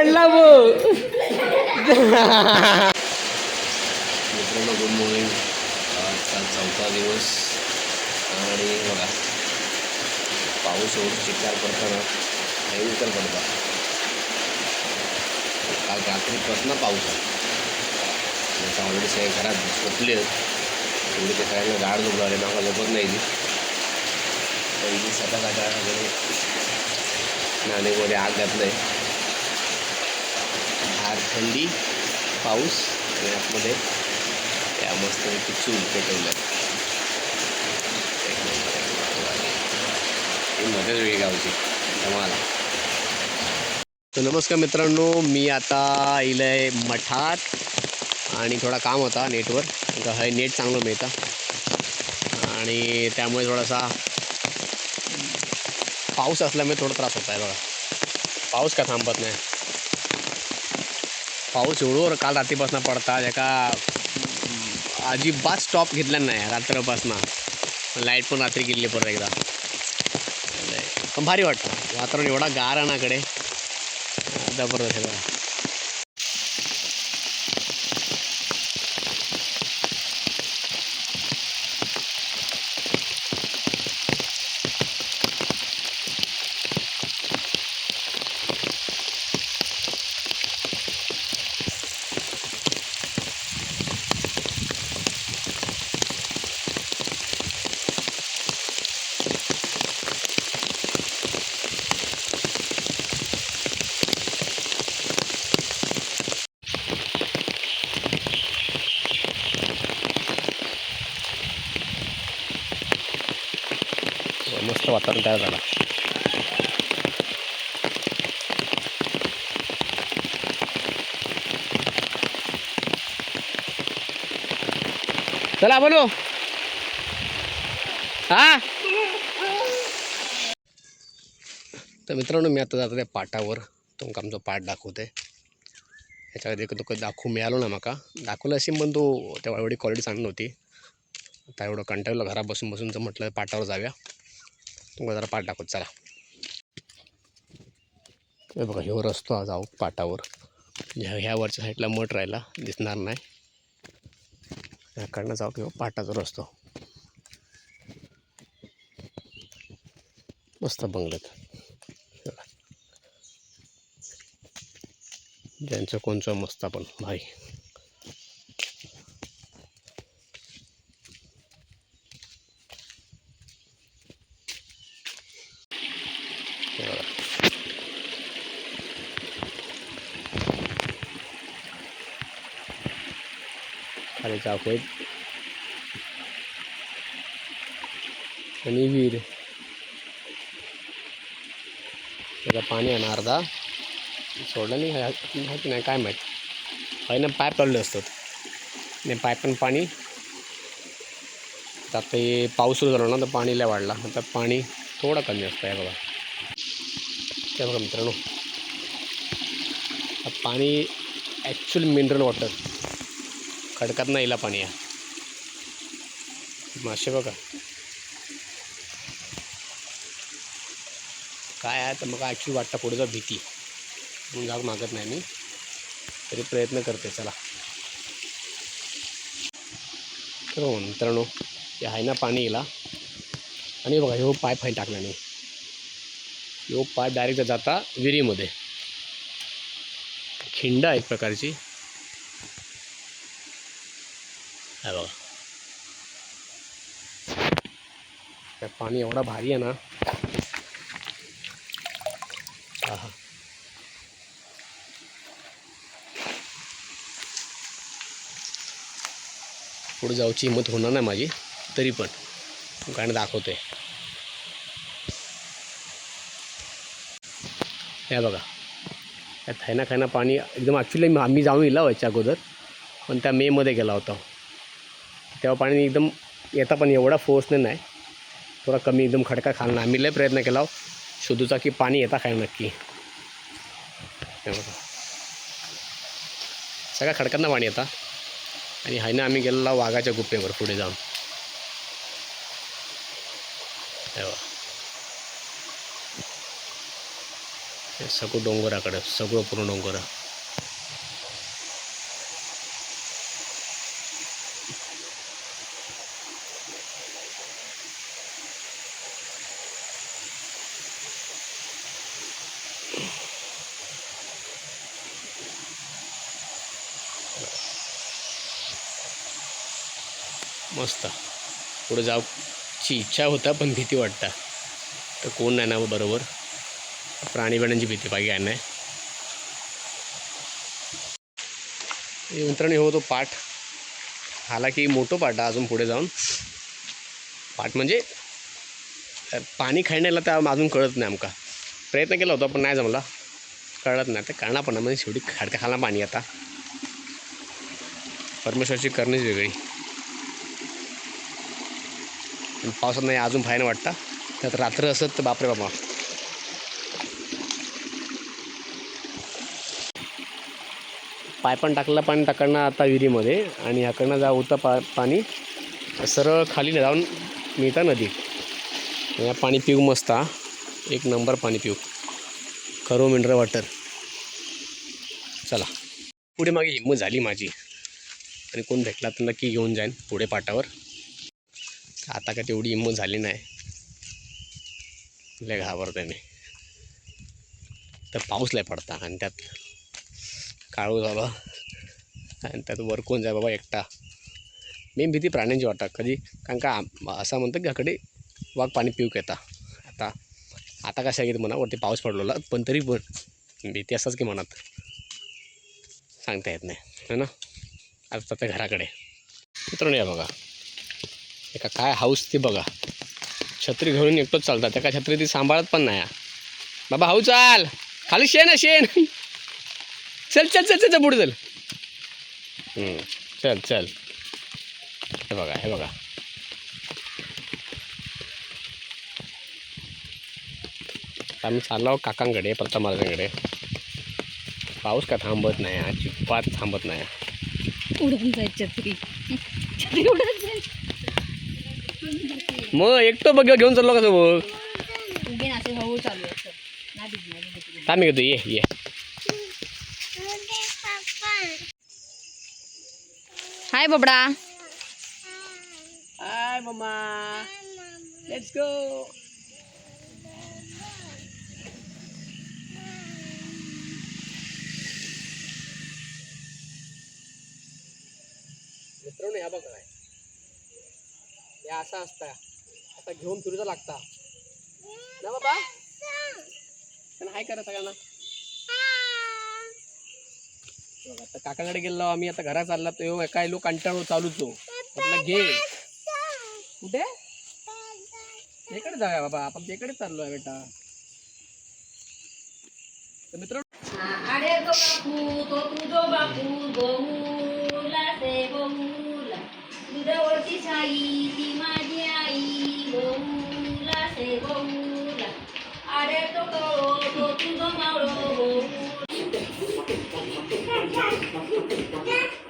पडला बो मित्रांनो गुड मॉर्निंग. आजचा चौथा दिवस. आणि बघा पाऊस होऊन चिकार पडताना भयंकर पडता. काल रात्रीपासून पाऊस आहे ऑलरेडी सगळे घरात झोपले आहेत. एवढे ते सगळ्यांना गाड झोपले मला झोपत नाही ती. पण ती सकाळ सकाळ वगैरे नाणेमध्ये आग घातलं आहे थंडी पाऊस आणि आतमध्ये त्या मस्त चूल पेटवल्या ही मदत वेगळी गावची. धमाल. तर नमस्कार मित्रांनो मी आता येईल आहे मठात आणि थोडा काम होता नेटवर. का हे नेट चांगलं मिळतं. आणि त्यामुळे थोडासा पाऊस असल्यामुळे थोडा त्रास होत आहे बघा. पाऊस का थांबत नाही? पाऊस एवढं काल रात्रीपासून पडता एका अजिबात स्टॉप घेतला नाही रात्रपासून लाइट पण रात्री गेली परत एकदा. पण भारी वाटतं वातावरण एवढा गार आणाकडे जबरदस्त आहे मस्त वातावरण तयार झालं. चला बोलो. हा? तर मित्रांनो मी आता जातो त्या पाटावर. तुमका आमचा पाट दाखवते ह्याच्यामध्ये एक तुका दाखवू मिळालो ना माका. दाखवलं अशी पण तो तेव्हा एवढी क्वालिटी चांगली नव्हती. आता एवढं कंटाळलं घरात बसून बसून तर म्हटलं पाटावर जाऊया. तुम्हाला जरा पाठ दाखवत चला. हे बघा ह्यो रस्तो आज जाऊ पाटावर. ह्या ह्या वरच्या साईडला मठ राहिला दिसणार नाही. ह्याकडनं जाऊ किंवा पाटाचा रस्तो मस्त बंगल्यात. ज्यांचं कोणचं मस्त आपण भाई हे बघा. खाली चाकू आहेत आणि विहीर. त्याचं पाणी आहे ना अर्धा सोडलं नाही माहिती नाही काय माहीत. ना पाईप लावले असतात. आणि पाईपन पाणी आता ते पाऊस सुरू झाला ना तर पाणी लय वाढला. आता पाणी थोडं कमी असतं आहे बघा. ते बघा मित्रांनो. पाणी ॲक्च्युअल मिनरल वॉटर खडकात नाही इला पाणी आहे मासे बघा. काय आहे तर मग ॲक्च्युली वाटतं पुढेचा भीती. म्हणून जाग मागत नाही मी. तरी प्रयत्न करते चला. तर हो मित्रांनो हे आहे ना पाणी येला आणि बघा ह्यो पाईप आहे टाकला नाही ह्यो पाईप डायरेक्ट जाता विहिरीमध्ये. खिंड आहे एक प्रकारची. बघा पाणी एवढा भारी आहे ना। हा हा पुढे जाऊची हिंमत होणार नाही माझी तरी पण. कारण दाखवतोय. हे बघा. या थैना खैना पाणी एकदम ॲक्च्युली आम्ही जाऊन गेला याच्या अगोदर पण त्या मेमध्ये गेला होता. तेव्हा पाणी एकदम येता पण एवढा फोर्सने नाही थोडा कमी एकदम खडका खालना. आम्ही लय प्रयत्न केला हो. शोधूचा की पाणी येता काय नक्की. सगळ्या खडकांना पाणी येता. आणि हाय ना आम्ही गेलेला वाघाच्या गुप्पेवर पुढे जाऊन. सगळं डोंगराकडं सगळं पूर्ण डोंगरा. मस्त. पुढे जाऊची इच्छा होता पण भीती वाटता. तर कोण नाही ना बरोबर. प्राणी भीती पाहिजे आहे नाही. यंत्रणे मित्रांनो हो तो पाठ. आला की मोठं पाठ अजून पुढे जाऊन. पाठ म्हणजे पाणी खेळण्याला त्या अजून कळत नाही आमका. प्रयत्न केला होता पण नाही जमला. कळत नाही. तर कळणार पण म्हणजे शेवटी खाडक्या खाला पाणी आता. परमेश्वरची करणीच वेगळी. पावसात नाही अजून फायन वाटतं. त्यात रात्र असत तर बापरे बाबा. पाय पण टाकला पाणी टाकडणं आता विहिरीमध्ये. आणि ह्याकडनं जा होतं पा पाणी. सरळ खाली जाऊन मिळतं नदी. या पाणी पिऊ मस्त एक नंबर पाणी पिऊ. खरो मिनरल वॉटर चला. पुढे मागे हिंमत झाली माझी. आणि कोण भेटला तर नक्की घेऊन जाईन पुढे पाटावर. आता काय तेवढी हिंमत झाली नाही. लय घाबरतोय मी. तर पाऊस लय पडता आणि त्यात काळू झाला. आणि त्यात वर कोण जाय बाबा एकटा. मेन भीती प्राण्यांची वाटतात कधी कारण का असं म्हणतं की अकडे वाघ पाणी पिऊक येता आता आता कसं आहे म्हणा वरती पाऊस पडलेला पण तरी पण भीती असंच की मनात. सांगता येत नाही. है ना? आता त्या घराकडे. मित्रांनो या बघा. एका काय हाऊस ती बघा. छत्री घेऊन एकटोच चालतात. एका छत्री ती सांभाळत पण नाही. बाबा हाऊ चाल. खाली शेण शेण. चल चल चल चल पुढे चल. हम्म, चल चल. हे बघा हे बघा. आम्ही चाललो आहोत काकांकडे प्रथम महाराजांकडे पाऊस का थांबत नाही अजिबात थांबत नाही. उडून जाईल छत्री. छत्री उडून मग एकटं बघ घेऊन चाललो का बघ. थांब घेतो ये ये. हाय बबडा. हाय मम्मा. लेट्स गो मित्रांनो ह्या बघा. या असा असता. आता घेऊन फिरूचा लागता. ना बाबा? त्यांना हाय करा सगळ्यांना. बघा, आता काकाकडे गेलो आम्ही आता घरात चालला तो काय लोक कंटाळू चालूच हो म्हटलं घे. कुठे? तिकडे जाऊया बाबा आपण तिकडे चाललोय बेटा. तर मित्र अरे तो बापू तो तुझो बापू बहुला दुधावरची साई ती माझी आई बहुला से बहुला. अरे तो कळो तो तुझो मावळो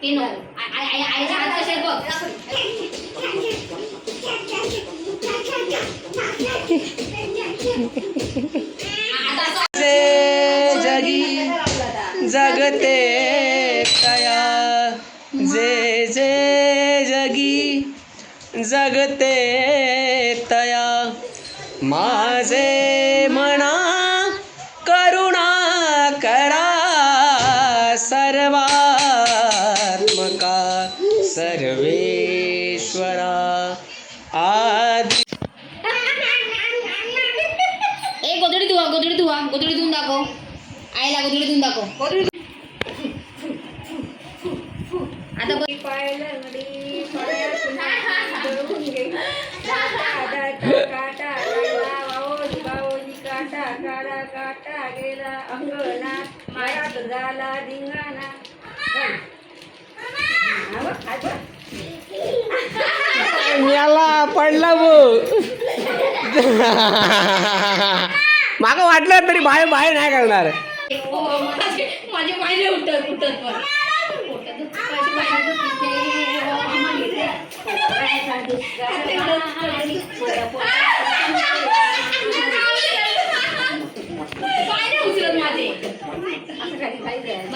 पिनो आई आई आईचा हात कसे बघ. आता जगी जगते. जगते तया. माझे म्हणा करुणा करा सर्वात्मका. सर्वेश्वरा आदि. ए गोधडी धुवा गोधडी धुवा. गोधडी धुवून दाखव. आईला गोधडी धुवून दाखव. आता बघ. झाला धिंगाणा याला पडला मागं वाटलं तरी बाहेर बाहेर नाही करणार माझे माझे उठत उठत पण.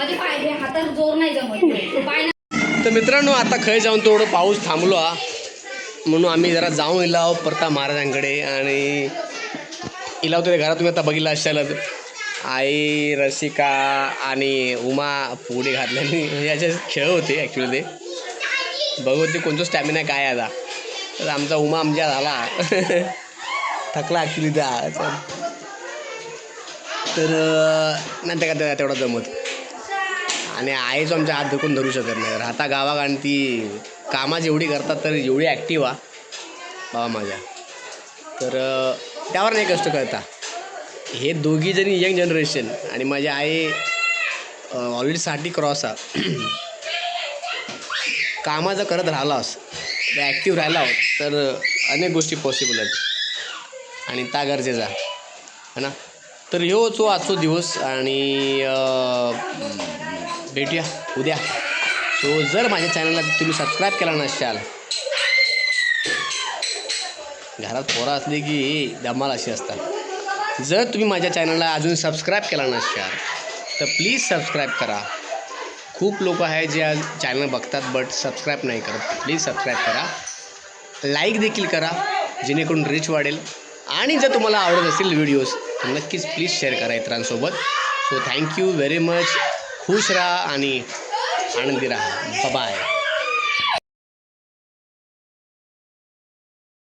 माझे पाय हे हातात जोर नाही जमत. पाय तर मित्रांनो आता खय जाऊन थोडं पाऊस थांबलो हा. म्हणून आम्ही जरा जाऊन इला परता महाराजांकडे आणि इला होते घरात तुम्ही आता बघितलं असालच आई रसिका आणि उमा पुढे घातल्याने याचे खेळ होते ॲक्च्युली ते. बघू ते कोणतं स्टॅमिना काय आता. तर आमचा उमा आमच्या झाला थकला ॲक्च्युली त्या. तर अं, नंतर का तेवढा जमत आणि आईच आमच्या हात धुकून धरू शकत नाही. राहता गावात आणि ती कामा जेवढी करतात तर एवढी ॲक्टिव्ह बाबा माझ्या. तर त्यावर नाही कष्ट करता. हे दोघी जणी यंग जनरेशन आणि माझी आई ऑलरेडी साठी क्रॉस हा कामाचं करत राहिलास ॲक्टिव्ह राहिला तर अनेक गोष्टी पॉसिबल आहेत. आणि त्या गरजेचा है ना? तर ह्यो जो आजचो दिवस आणि भेटूया उद्या. सो जर माझ्या चॅनलला तुम्ही सबस्क्राईब केला नसाल घरात पोरं असली की धमाल अशी असतात. जर तुम्ही माझ्या चॅनलला अजून सबस्क्राईब केला नसाल तर प्लीज सबस्क्राईब करा. खूप लोक आहे जे चॅनल बघतात बट सबस्क्राईब नाही करत. प्लीज सबस्क्राईब करा. लाईक देखील करा जेणेकरून रिच वाढेल. आणि जर तुम्हाला आवडत असतील व्हिडिओज तर नक्कीच प्लीज शेअर करा इतरांसोबत. So thank you very much खुश राहा आणि आनंदी राहा. बाय